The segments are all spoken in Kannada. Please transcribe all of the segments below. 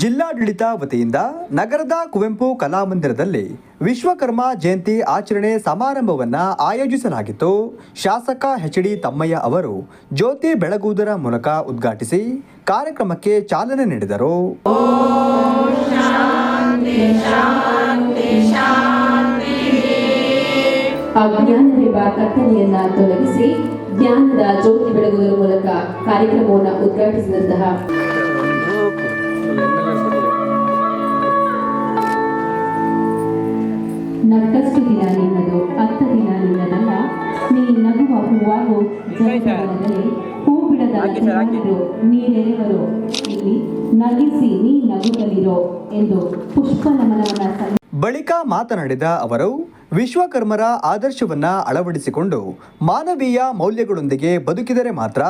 ಜಿಲ್ಲಾಡಳಿತ ವತಿಯಿಂದ ನಗರದ ಕುವೆಂಪು ಕಲಾಮಂದಿರದಲ್ಲಿ ವಿಶ್ವಕರ್ಮ ಜಯಂತಿ ಆಚರಣೆ ಸಮಾರಂಭವನ್ನು ಆಯೋಜಿಸಲಾಗಿತ್ತು. ಶಾಸಕ ಎಚ್ ಡಿ ತಮ್ಮಯ್ಯ ಅವರು ಜ್ಯೋತಿ ಬೆಳಗುವುದರ ಮೂಲಕ ಉದ್ಘಾಟಿಸಿ ಕಾರ್ಯಕ್ರಮಕ್ಕೆ ಚಾಲನೆ ನೀಡಿದರು. ಜ್ಞಾನದ ಜ್ಯೋತಿ ಬೆಳಗುವುದರ ಮೂಲಕ ಕಾರ್ಯಕ್ರಮವನ್ನು ಉದ್ಘಾಟಿಸಿದಂತಹ ನಕ್ಕಷ್ಟು ದಿನ ನಿನ್ನದು ಹತ್ತು ದಿನ ನಿನ್ನದಲ್ಲ. ನೀ ನಗುವ ಹೂವಾಗು ಹೂ ಬಿಡದ ನೀರೆರೆವರು. ಇಲ್ಲಿ ನಗಿಸಿ ನೀ ನಗುತ್ತಲಿರೋ ಎಂದು ಪುಷ್ಪ ನಮನವನ್ನ ಸಲ್ಲಿಸಿ. ಬಳಿಕ ಮಾತನಾಡಿದ ಅವರು ವಿಶ್ವಕರ್ಮರ ಆದರ್ಶವನ್ನ ಅಳವಡಿಸಿಕೊಂಡು ಮಾನವೀಯ ಮೌಲ್ಯಗಳೊಂದಿಗೆ ಬದುಕಿದರೆ ಮಾತ್ರ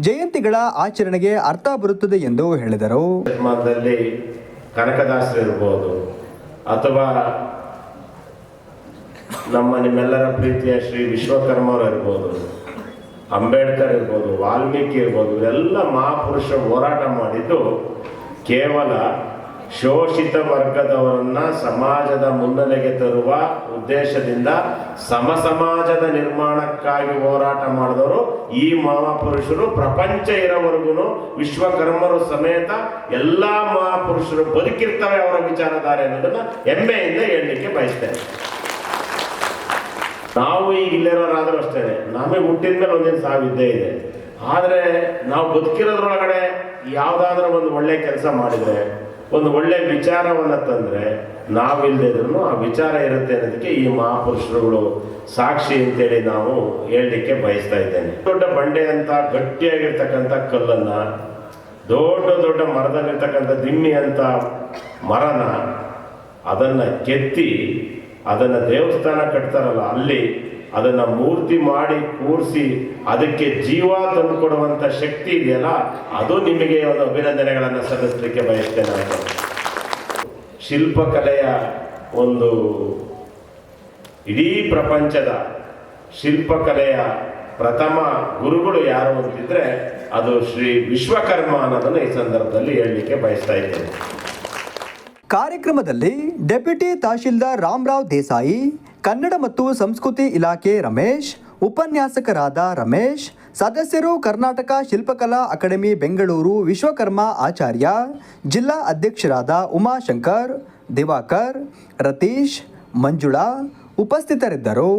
ಜಯಂತಿಗಳ ಆಚರಣೆಗೆ ಅರ್ಥ ಬರುತ್ತದೆ ಎಂದು ಹೇಳಿದರು. ಕನಕದಾಸರು ಇರ್ಬೋದು ಅಥವಾ ನಮ್ಮ ನಿಮ್ಮೆಲ್ಲರ ಪ್ರೀತಿಯ ಶ್ರೀ ವಿಶ್ವಕರ್ಮರು ಇರ್ಬೋದು. ಅಂಬೇಡ್ಕರ್ ಇರ್ಬೋದು, ವಾಲ್ಮೀಕಿ ಇರ್ಬೋದು ಎಲ್ಲ ಮಹಾಪುರುಷರು ಹೋರಾಟ ಮಾಡಿದ್ದು ಕೇವಲ ಶೋಷಿತ ವರ್ಗದವರನ್ನ ಸಮಾಜದ ಮುನ್ನೆಲೆಗೆ ತರುವ ಉದ್ದೇಶದಿಂದ ಸಮ ಸಮಾಜದ ನಿರ್ಮಾಣಕ್ಕಾಗಿ ಹೋರಾಟ ಮಾಡಿದವರು ಈ ಮಹಾಪುರುಷರು. ಪ್ರಪಂಚ ಇರೋವರೆಗೂ ವಿಶ್ವಕರ್ಮರು ಸಮೇತ ಎಲ್ಲಾ ಮಹಾಪುರುಷರು ಬದುಕಿರ್ತಾರೆ ಅವರ ವಿಚಾರಧಾರೆ ಅನ್ನೋದನ್ನ ಹೆಮ್ಮೆಯಿಂದ ಹೇಳಲಿಕ್ಕೆ ಬಯಸ್ತೇನೆ. ನಾವು ಈಗ ಇಲ್ಲಿರೋರಾದ್ರೂ ಅಷ್ಟೇ. ನಮಗೆ ಹುಟ್ಟಿದ ಮೇಲೆ ಒಂದೇನು ಸಾವಿದ್ದೇ ಇದೆ. ಆದರೆ ನಾವು ಬದುಕಿರೋದ್ರೊಳಗಡೆ ಯಾವುದಾದ್ರೂ ಒಂದು ಒಳ್ಳೆ ಕೆಲಸ ಮಾಡಿದರೆ, ಒಂದು ಒಳ್ಳೆ ವಿಚಾರವನ್ನು ತಂದರೆ ನಾವಿಲ್ಲದೆ ಇದ್ರೂ ಆ ವಿಚಾರ ಇರುತ್ತೆ ಅನ್ನೋದಕ್ಕೆ ಈ ಮಹಾಪುರುಷರುಗಳು ಸಾಕ್ಷಿ ಅಂತೇಳಿ ನಾವು ಹೇಳಲಿಕ್ಕೆ ಬಯಸ್ತಾ ಇದ್ದೇನೆ. ದೊಡ್ಡ ಬಂಡೆ ಅಂತ, ಗಟ್ಟಿಯಾಗಿರ್ತಕ್ಕಂಥ ಕಲ್ಲನ್ನ, ದೊಡ್ಡ ದೊಡ್ಡ ಮರದಲ್ಲಿರ್ತಕ್ಕಂಥ ದಿಮ್ಮಿ ಅಂತ ಮರನ ಅದನ್ನ ಕೆತ್ತಿ ಅದನ್ನ ದೇವಸ್ಥಾನ ಕಟ್ತಾರಲ್ಲ, ಅಲ್ಲಿ ಅದನ್ನ ಮೂರ್ತಿ ಮಾಡಿ ಕೂರಿಸಿ ಅದಕ್ಕೆ ಜೀವ ತಂದು ಕೊಡುವಂತ ಶಕ್ತಿ ಇದೆಯಲ್ಲ, ಅದು ನಿಮಗೆ ಒಂದು ಅಭಿನಂದನೆಗಳನ್ನು ಸಲ್ಲಿಸಲಿಕ್ಕೆ ಬಯಸ್ತೇನೆ ನಾನು. ಶಿಲ್ಪಕಲೆಯ ಒಂದು ಇಡೀ ಪ್ರಪಂಚದ ಶಿಲ್ಪಕಲೆಯ ಪ್ರಥಮ ಗುರುಗಳು ಯಾರು ಅಂತಿದ್ರೆ ಅದು ಶ್ರೀ ವಿಶ್ವಕರ್ಮ ಅನ್ನೋದನ್ನು ಈ ಸಂದರ್ಭದಲ್ಲಿ ಹೇಳಲಿಕ್ಕೆ ಬಯಸ್ತಾ ಇದ್ದೇನೆ ಕಾರ್ಯಕ್ರಮದಲ್ಲಿ ಡೆಪ್ಯೂಟಿ ತಹಶೀಲ್ದಾರ್ ರಾಮರಾವ್ ದೇಸಾಯಿ, ಕನ್ನಡ ಮತ್ತು ಸಂಸ್ಕೃತಿ ಇಲಾಖೆ ರಮೇಶ್, ಉಪನ್ಯಾಸಕರಾದ ರಮೇಶ್, ಸದಸ್ಯರು ಕರ್ನಾಟಕ ಶಿಲ್ಪಕಲಾ ಅಕಾಡೆಮಿ ಬೆಂಗಳೂರು ವಿಶ್ವಕರ್ಮ ಆಚಾರ್ಯ, ಜಿಲ್ಲಾ ಅಧ್ಯಕ್ಷರಾದ ಉಮಾಶಂಕರ್, ದಿವಾಕರ್, ರತೀಶ್, ಮಂಜುಳಾ ಉಪಸ್ಥಿತರಿದ್ದರು.